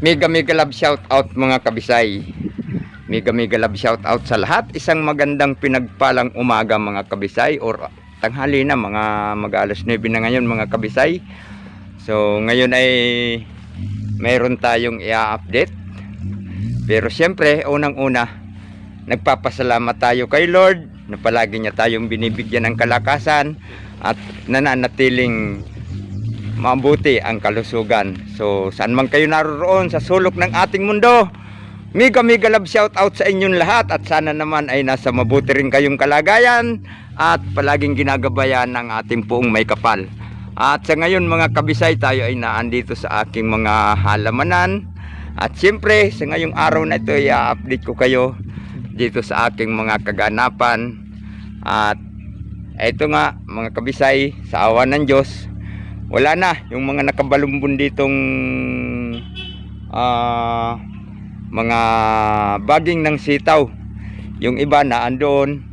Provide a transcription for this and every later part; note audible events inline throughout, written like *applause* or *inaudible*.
Mega mega love shout out mga kabisay. Mega mega love shout out sa lahat. Isang magandang pinagpalang umaga mga kabisay or tanghali na mga mag-alas 9 na ngayon mga kabisay. So ngayon ay mayroon tayong i-update. Pero siyempre unang-una nagpapasalamat tayo kay Lord na palagi niya tayong binibigyan ng kalakasan at nananatiling mabuti ang kalusugan. So, saan man kayo naroon sa sulok ng ating mundo, mega mega love shout out sa inyong lahat at sana naman ay nasa mabuti rin kayong kalagayan at palaging ginagabayan ng ating puong may kapal. At sa ngayon mga kabisay tayo ay naandito sa aking mga halamanan at siyempre sa ngayong araw na ito i-update ko kayo dito sa aking mga kaganapan at ito nga mga kabisay sa awa ng Diyos wala na. Yung mga nakabalumbon ditong ah, mga baging ng sitaw. Yung iba na andoon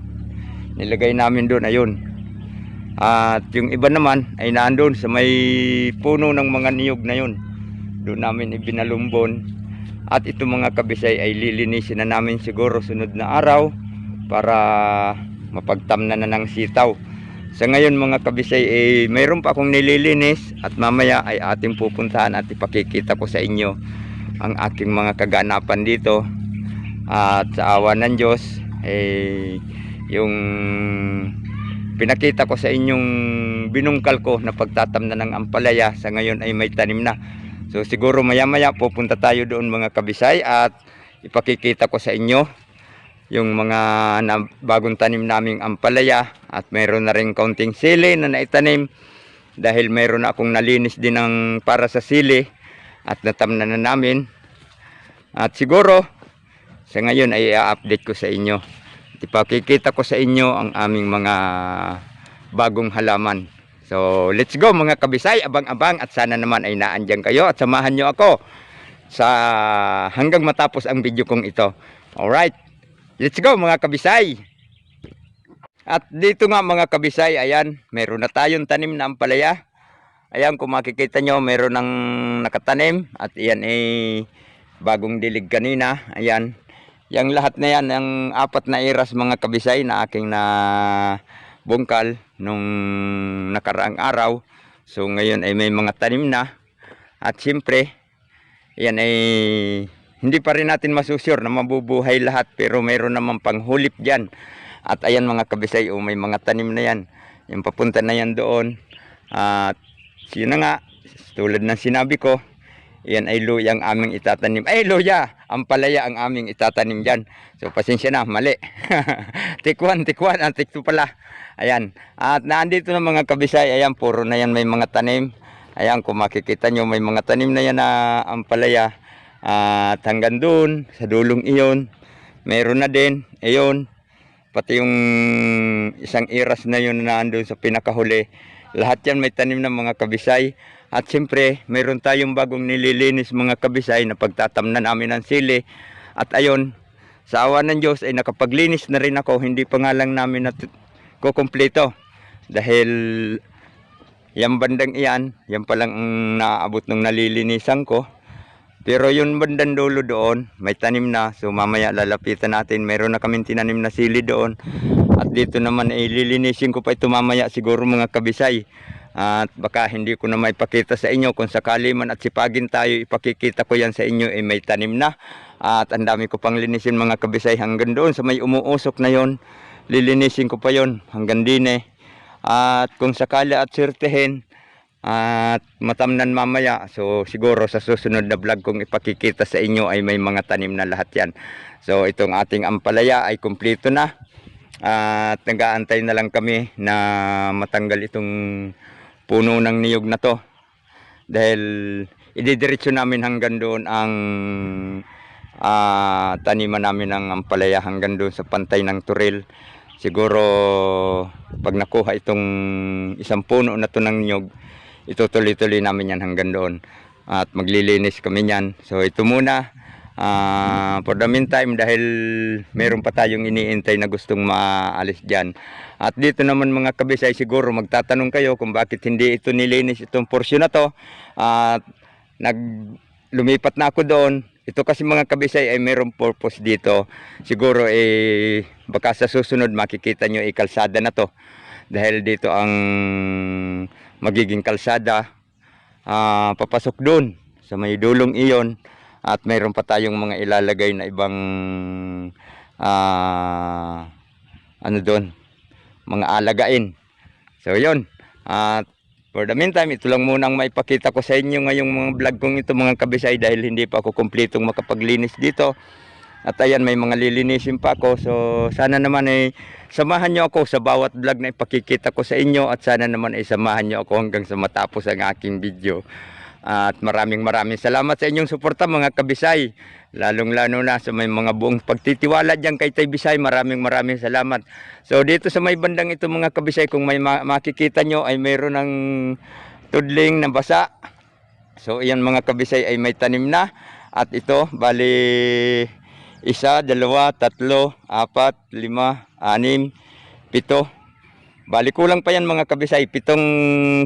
nilagay namin doon ayun. At yung iba naman ay naandun sa may puno ng mga niyog na yun. Doon namin ibinalumbon. At ito mga kabisay ay lilinisin na namin siguro sunod na araw para mapagtamna na ng sitaw sa ngayon mga kabisay, eh, mayroon pa akong nililinis at mamaya ay ating pupuntahan at ipakikita ko sa inyo ang aking mga kaganapan dito. At sa awa ng Diyos, eh, yung pinakita ko sa inyong binungkal ko na pagtatamna ng ampalaya sa ngayon ay may tanim na. So siguro maya maya pupunta tayo doon mga kabisay at ipakikita ko sa inyo yung mga na, bagong tanim naming ampalaya at mayroon na rin kaunting sili na naitanim dahil mayroon na akong nalinis din ng para sa sili at natamna na namin. At siguro sa ngayon ay i-update ko sa inyo. Ipakikita ko sa inyo ang aming mga bagong halaman. So let's go mga kabisay. Abang-abang at sana naman ay naandyan kayo at samahan nyo ako sa hanggang matapos ang video kong ito. Alright Let's go mga kabisay. At dito nga mga kabisay, ayan, meron na tayong tanim na ampalaya. Ayan, kung makikita nyo, meron ng nakatanim. At iyan ay bagong dilig kanina. Ayan, yung lahat na yan, yung apat na iras mga kabisay na aking na bungkal nung nakaraang araw. So ngayon ay may mga tanim na. At siyempre, yan ay hindi pa rin natin masusyur na mabubuhay lahat pero mayroon naman panghulip dyan. At ayan mga kabisay, oh, may mga tanim na yan. Yung papunta na yan doon. At yun na nga, tulad ng sinabi ko, yan ay luya ang aming itatanim. Ay luya, ang palaya ang aming itatanim dyan. So pasensya na, mali. *laughs* tikwan, tikwan, ang tikto pala. Ayan. At naandito na mga kabisay, ayan, puro na yan may mga tanim. Ayan, kung makikita nyo, may mga tanim na yan na ang palaya. At hanggang doon, sa dulong iyon, meron na din, iyon, pati yung isang iras na yun na andun sa pinakahuli. Lahat yan may tanim ng mga kabisay. At siyempre, meron tayong bagong nililinis mga kabisay na pagtatamnan namin ng sili. At ayon, sa awa ng Diyos ay nakapaglinis na rin ako. Hindi pa nga lang namin kukumpleto. Dahil yung bandang iyan, yan palang ang naaabot ng nalilinisan ko. Pero yung bandang dulo doon, may tanim na. So mamaya lalapitan natin. Meron na kaming tinanim na sili doon. At dito naman ay lilinisin ko pa ito mamaya siguro mga kabisay. At baka hindi ko na maipakita sa inyo kung sakali man at sipagin tayo ipakikita ko yan sa inyo ay may tanim na. At ang dami ko pang linisin mga kabisay hanggang doon sa may umuusok na yon. Lilinisin ko pa yon hanggang din eh. At kung sakali at sirtehin, at matamnan mamaya. So siguro sa susunod na vlog kong ipakikita sa inyo ay may mga tanim na lahat yan. So itong ating ampalaya ay kumpleto na. At nag-aantay na lang kami na matanggal itong puno ng niyog na to. Dahil ididiretso namin hanggang doon ang ah, taniman namin ng ampalaya hanggang doon sa pantay ng Turil. Siguro pag nakuha itong isang puno na to ng niyog, itutuloy-tuloy namin yan hanggang doon. At maglilinis kami yan. So ito muna. ah, for the meantime, dahil meron pa tayong iniintay na gustong maalis dyan. At dito naman mga kabisay, siguro magtatanong kayo kung bakit hindi ito nilinis itong porsyon na to. At nag lumipat na ako doon. Ito kasi mga kabisay ay mayroong purpose dito. Siguro eh baka sa susunod makikita nyo eh kalsada na to. Dahil dito ang magiging kalsada ah, papasok doon sa may dulong iyon at mayroon pa tayong mga ilalagay na ibang ah, ano doon mga alagain. So yun. At For the meantime, ito lang muna ang maipakita ko sa inyo ngayong mga vlog kong ito mga kabisay dahil hindi pa ako kumpletong makapaglinis dito. At ayan, may mga lilinisin pa ako. So sana naman ay samahan nyo ako sa bawat vlog na ipakikita ko sa inyo at sana naman ay samahan nyo ako hanggang sa matapos ang aking video. At maraming maraming salamat sa inyong suporta mga kabisay. Lalong lalo na sa may mga buong pagtitiwala dyan kay Tay Bisay. Maraming maraming salamat. So dito sa may bandang ito mga kabisay kung may ma- makikita nyo ay mayroon ng tudling na basa. So iyan mga kabisay ay may tanim na. At ito bali isa, dalawa, tatlo, apat, lima, anim, pito. Bali kulang pa yan mga kabisay. Pitong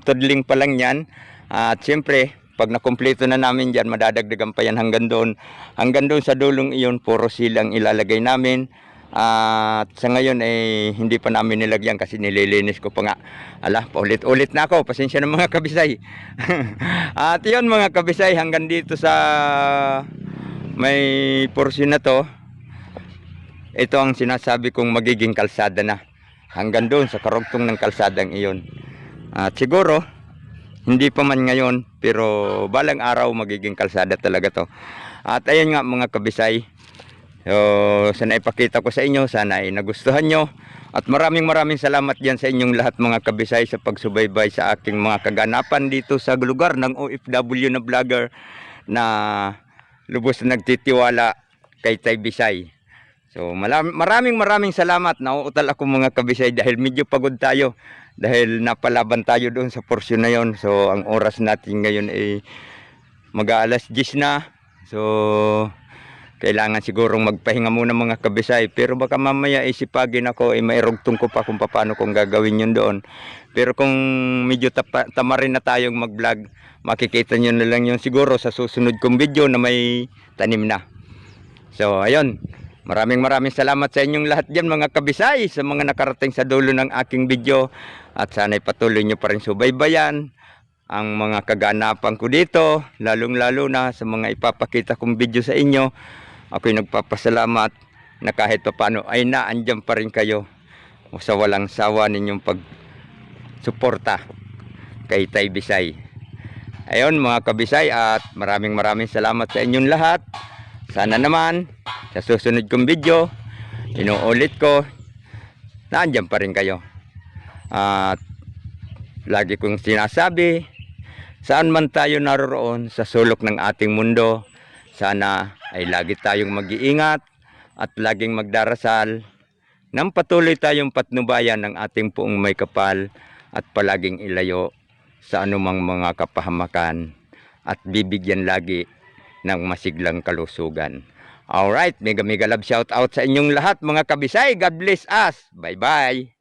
tudling pa lang yan. At siyempre, pag nakumpleto na namin dyan, madadagdagan pa yan hanggang doon. Hanggang doon sa dulong iyon, puro silang ilalagay namin. At sa ngayon ay hindi pa namin nilagyan kasi nililinis ko pa nga. Ala, paulit-ulit na ako. Pasensya na mga kabisay. *laughs* At yun mga kabisay, hanggang dito sa may portion na to. Ito ang sinasabi kong magiging kalsada na. Hanggang doon sa karugtong ng kalsadang iyon. At siguro, hindi pa man ngayon, pero balang araw magiging kalsada talaga to. At ayun nga mga kabisay, so, sana ipakita ko sa inyo, sana ay nagustuhan nyo. At maraming maraming salamat dyan sa inyong lahat mga kabisay sa pagsubaybay sa aking mga kaganapan dito sa lugar ng OFW na vlogger na lubos na nagtitiwala kay Tay Bisay. So maraming maraming salamat. Nauutal ako mga kabisay dahil medyo pagod tayo. Dahil napalaban tayo doon sa porsyon na yon. So ang oras natin ngayon ay mag-aalas 10 na. So kailangan sigurong magpahinga muna mga kabisay. Pero baka mamaya isipagin ako ay mairugtong ko pa kung paano kong gagawin yun doon. Pero kung medyo tapa, tamarin na tayong mag-vlog, makikita nyo na lang yun siguro sa susunod kong video na may tanim na. So ayun, maraming maraming salamat sa inyong lahat dyan mga kabisay sa mga nakarating sa dulo ng aking video. At sana'y patuloy nyo pa rin subaybayan ang mga kaganapan ko dito, lalong lalo na sa mga ipapakita kong video sa inyo. Ako'y nagpapasalamat na kahit papano ay naandyan pa rin kayo sa walang sawa ninyong pagsuporta kay Tay Bisay. Ayun mga kabisay at maraming maraming salamat sa inyong lahat. Sana naman sa susunod kong video, inuulit ko, naandyan pa rin kayo. At lagi kong sinasabi, saan man tayo naroon sa sulok ng ating mundo, sana ay lagi tayong mag-iingat at laging magdarasal nang patuloy tayong patnubayan ng ating puong may kapal at palaging ilayo sa anumang mga kapahamakan at bibigyan lagi ng masiglang kalusugan. Alright, mega mega love shout out sa inyong lahat mga kabisay. God bless us. Bye bye.